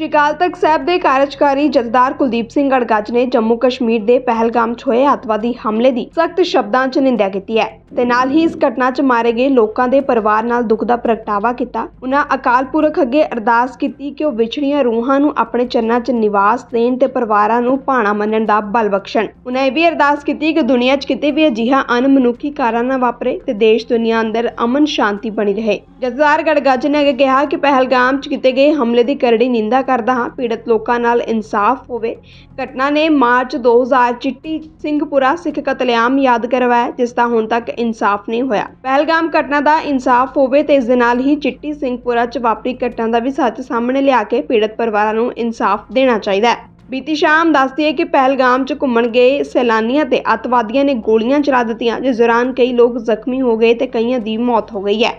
ਸ਼੍ਰੀ ਅਕਾਲ ਤਖਤ ਸਾਹਿਬ ਦੇ ਕਾਰਜਕਾਰੀ ਜਥੇਦਾਰ ਕੁਲਦੀਪ ਸਿੰਘ ਅੜਗੱਜ ਨੇ ਜੰਮੂ ਕਸ਼ਮੀਰ ਦੇ ਪਹਿਲਗਾਮ 'ਚ ਹੋਏ ਅੱਤਵਾਦੀ ਹਮਲੇ ਦੀ ਸਖਤ ਸ਼ਬਦਾਂ 'ਚ ਨਿੰਦਿਆ ਕੀਤੀ ਹੈ। ਤੇ ਨਾਲ ਹੀ ਇਸ ਘਟਨਾ 'ਚ ਮਾਰੇ ਗਏ ਲੋਕਾਂ ਦੇ ਪਰਿਵਾਰ ਨਾਲ ਦੁੱਖ ਦਾ ਪ੍ਰਗਟਾਵਾ ਕੀਤਾ। ਉਹਨਾਂ ਅਕਾਲ ਪੁਰਖ ਅੱਗੇ ਅਰਦਾਸ ਕੀਤੀ ਕਿ ਉਹ ਵਿਛੜੀਆਂ ਰੂਹਾਂ ਨੂੰ ਆਪਣੇ ਚਰਨਾਂ 'ਚ ਨਿਵਾਸ ਦੇਣ ਤੇ ਪਰਿਵਾਰਾਂ ਨੂੰ ਭਾਣਾ ਮੰਨਣ ਦਾ ਬਲ ਬਖਸ਼ਣ। ਉਹਨਾਂ ਇਹ ਵੀ ਅਰਦਾਸ ਕੀਤੀ ਕਿ ਦੁਨੀਆ 'ਚ ਕਿਤੇ ਵੀ ਅਜਿਹਾ ਅਣਮਨੁੱਖੀ ਕਾਰਨ ਨਾ ਵਾਪਰੇ ਤੇ ਦੇਸ਼ ਦੁਨੀਆ ਅੰਦਰ ਅਮਨ ਸ਼ਾਂਤੀ ਬਣੀ ਰਹੇ। ਜਥੇਦਾਰ ਗੜਗੱਜ ਨੇ ਅੱਗੇ ਕਿਹਾ ਕਿ ਪਹਿਲਗਾਮ 'ਚ ਕੀਤੇ ਗਏ ਹਮਲੇ ਦੀ ਕਰੜੀ ਨਿੰਦਾ ਕਰਦਾ ਹਾਂ, ਪੀੜਤ ਲੋਕਾਂ ਨਾਲ ਇਨਸਾਫ ਹੋਵੇ। ਘਟਨਾ ਨੇ ਮਾਰਚ 2000 ਚਿੱਟੀ ਸਿੰਘਪੁਰਾ ਸਿੱਖ ਕਤਲੇਆਮ ਯਾਦ ਕਰਵਾਇਆ, ਜਿਸ ਦਾ ਹੁਣ ਤੱਕ ਇਨਸਾਫ ਨਹੀਂ ਹੋਇਆ। ਪਹਿਲਗਾਮ ਘਟਨਾ ਦਾ ਇਨਸਾਫ ਹੋਵੇ ਤੇ ਇਸ ਦੇ ਨਾਲ ਹੀ ਚਿੱਟੀ ਸਿੰਘਪੁਰਾ 'ਚ ਵਾਪਰੀ ਘਟਨਾ ਦਾ ਵੀ ਸੱਚ ਸਾਹਮਣੇ ਲਿਆ ਕੇ ਪੀੜਤ ਪਰਿਵਾਰਾਂ ਨੂੰ ਇਨਸਾਫ ਦੇਣਾ ਚਾਹੀਦਾ ਹੈ। ਬੀਤੀ ਸ਼ਾਮ ਦੱਸਦੀ ਹੈ ਕਿ ਪਹਿਲਗਾਮ 'ਚ ਘੁੰਮਣ ਗਏ ਸੈਲਾਨੀਆਂ ਤੇ ਅੱਤਵਾਦੀਆਂ ਨੇ ਗੋਲੀਆਂ ਚਲਾ ਦਿੱਤੀਆਂ, ਜਿਸ ਦੌਰਾਨ ਕਈ ਲੋਕ ਜ਼ਖਮੀ ਹੋ ਗਏ ਤੇ ਕਈਆਂ ਦੀ ਮੌਤ ਹੋ ਗਈ ਹੈ।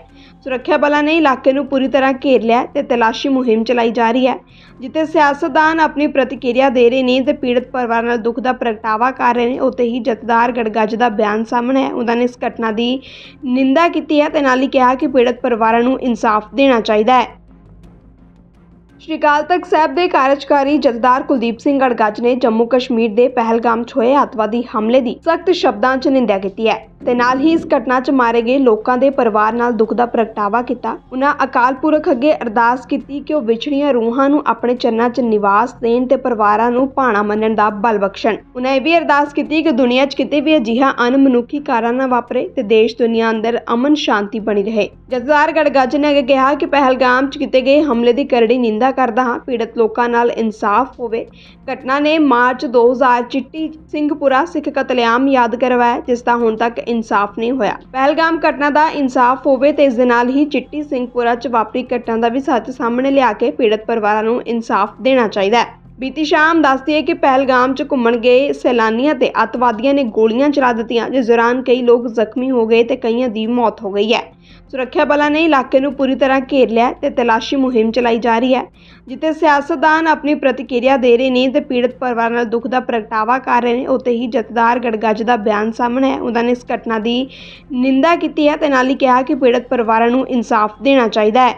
ਸੁਰੱਖਿਆ ਬਲਾਂ ਨੇ ਇਲਾਕੇ ਨੂੰ ਪੂਰੀ ਤਰ੍ਹਾਂ ਘੇਰ ਲਿਆ ਹੈ ਤੇ ਤਲਾਸ਼ੀ ਮੁਹਿੰਮ ਚਲਾਈ ਜਾ ਰਹੀ ਹੈ, ਜਿੱਥੇ ਸਿਆਸਤਦਾਨ ਆਪਣੀ ਪ੍ਰਤੀਕਿਰਿਆ ਦੇ ਰਹੇ ਨੇ ਤੇ ਪੀੜਤ ਪਰਿਵਾਰਾਂ ਨਾਲ ਦੁੱਖ ਦਾ ਪ੍ਰਗਟਾਵਾ ਕਰ ਰਹੇ ਨੇ, ਉੱਥੇ ਹੀ ਜਥੇਦਾਰ ਗੜਗੱਜ ਦਾ ਬਿਆਨ ਸਾਹਮਣੇ ਹੈ ਉਹਨਾਂ ਨੇ ਇਸ ਘਟਨਾ ਦੀ ਨਿੰਦਾ ਕੀਤੀ ਹੈ ਤੇ ਨਾਲ ਹੀ ਕਿਹਾ ਕਿ ਪੀੜਤ ਪਰਿਵਾਰਾਂ ਨੂੰ ਇਨਸਾਫ ਦੇਣਾ ਚਾਹੀਦਾ ਹੈ। ਸ਼੍ਰੀ ਅਕਾਲ ਤਖਤ ਸਾਹਿਬ ਦੇ ਕਾਰਜਕਾਰੀ ਜਥੇਦਾਰ ਕੁਲਦੀਪ ਸਿੰਘ ਅੜਗੱਜ ਨੇ ਜੰਮੂ ਕਸ਼ਮੀਰ ਦੇ ਪਹਿਲਗਾਮ 'ਚ ਹੋਏ ਅੱਤਵਾਦੀ ਹਮਲੇ ਦੀ ਸਖਤ ਸ਼ਬਦਾਂ 'ਚ ਨਿੰਦਿਆ ਕੀਤੀ ਹੈ ਤੇ ਨਾਲ ਹੀ ਇਸ ਘਟਨਾ 'ਚ ਮਾਰੇ ਗਏ ਲੋਕਾਂ ਦੇ ਪਰਿਵਾਰ ਨਾਲ ਦੁੱਖ ਦਾ ਪ੍ਰਗਟਾਵਾ ਕੀਤਾ। ਉਹਨਾਂ ਅਕਾਲ ਪੁਰਖ ਅੱਗੇ ਅਰਦਾਸ ਕੀਤੀ ਕਿ ਉਹ ਵਿਛੜੀਆਂ ਰੂਹਾਂ ਨੂੰ ਆਪਣੇ ਚਰਨਾਂ 'ਚ ਨਿਵਾਸ ਦੇਣ ਤੇ ਪਰਿਵਾਰਾਂ ਨੂੰ ਭਾਣਾ ਮੰਨਣ ਦਾ ਬਲ ਬਖਸ਼ਣ। ਉਹਨਾਂ ਇਹ ਵੀ ਅਰਦਾਸ ਕੀਤੀ ਕਿ ਦੁਨੀਆ 'ਚ ਕਿਤੇ ਵੀ ਅਜਿਹਾ ਅਣਮਨੁੱਖੀ ਕਾਰਨ ਨਾ ਵਾਪਰੇ ਤੇ ਦੇਸ਼ ਦੁਨੀਆ ਅੰਦਰ ਅਮਨ ਸ਼ਾਂਤੀ ਬਣੀ ਰਹੇ। ਜਥੇਦਾਰ ਗੜਗੱਜ ਨੇ ਅੱਗੇ ਕਿਹਾ ਕਿ ਪਹਿਲਗਾਮ 'ਚ ਕੀਤੇ ਗਏ ਹਮਲੇ ਦੀ ਕਰੜੀ ਨਿੰਦਾ ਕਰਦਾ ਹਾਂ, ਪੀੜਤ ਲੋਕਾਂ ਨਾਲ ਇਨਸਾਫ ਹੋਵੇ। ਘਟਨਾ ਨੇ ਮਾਰਚ 2000 ਚਿੱਟੀ ਸਿੰਘਪੁਰਾ ਸਿੱਖ ਕਤਲੇਆਮ ਯਾਦ ਕਰਵਾਇਆ, ਜਿਸ ਦਾ ਹੁਣ ਤੱਕ ਇਨਸਾਫ ਨਹੀਂ ਹੋਇਆ। ਪਹਿਲਗਾਮ ਘਟਨਾ ਦਾ ਇਨਸਾਫ ਹੋਵੇ ਤੇ ਇਸ ਦੇ ਨਾਲ ਹੀ ਚਿੱਟੀ ਸਿੰਘਪੁਰਾ 'ਚ ਵਾਪਰੀ ਘਟਨਾ ਦਾ ਵੀ ਸੱਚ ਸਾਹਮਣੇ ਲਿਆ ਕੇ ਪੀੜਤ ਪਰਿਵਾਰਾਂ ਨੂੰ ਇਨਸਾਫ ਦੇਣਾ ਚਾਹੀਦਾ ਹੈ। ਬੀਤੀ ਸ਼ਾਮ ਦੱਸਦੀ ਹੈ ਕਿ ਪਹਿਲਗਾਮ 'ਚ ਘੁੰਮਣ ਗਏ ਸੈਲਾਨੀਆਂ ਤੇ ਅੱਤਵਾਦੀਆਂ ਨੇ ਗੋਲੀਆਂ ਚਲਾ ਦਿੱਤੀਆਂ, ਜਿਸ ਦੌਰਾਨ ਕਈ ਲੋਕ ਜ਼ਖਮੀ ਹੋ ਗਏ ਤੇ ਕਈਆਂ ਦੀ ਮੌਤ ਹੋ ਗਈ ਹੈ। ਸੁਰੱਖਿਆ ਬਲਾਂ ਨੇ ਇਲਾਕੇ ਨੂੰ ਪੂਰੀ ਤਰ੍ਹਾਂ ਘੇਰ ਲਿਆ ਹੈ ਤੇ ਤਲਾਸ਼ੀ ਮੁਹਿੰਮ ਚਲਾਈ ਜਾ ਰਹੀ ਹੈ, ਜਿੱਥੇ ਸਿਆਸਤਦਾਨ ਆਪਣੀ ਪ੍ਰਤੀਕਿਰਿਆ ਦੇ ਰਹੇ ਨੇ ਤੇ ਪੀੜਤ ਪਰਿਵਾਰਾਂ ਨਾਲ ਦੁੱਖ ਦਾ ਪ੍ਰਗਟਾਵਾ ਕਰ ਰਹੇ ਨੇ, ਉੱਥੇ ਹੀ ਜਥੇਦਾਰ ਗੜਗੱਜ ਦਾ ਬਿਆਨ ਸਾਹਮਣੇ ਹੈ ਉਹਨਾਂ ਨੇ ਇਸ ਘਟਨਾ ਦੀ ਨਿੰਦਾ ਕੀਤੀ ਹੈ ਤੇ ਨਾਲ ਹੀ ਕਿਹਾ ਕਿ ਪੀੜਤ ਪਰਿਵਾਰਾਂ ਨੂੰ ਇਨਸਾਫ ਦੇਣਾ ਚਾਹੀਦਾ ਹੈ।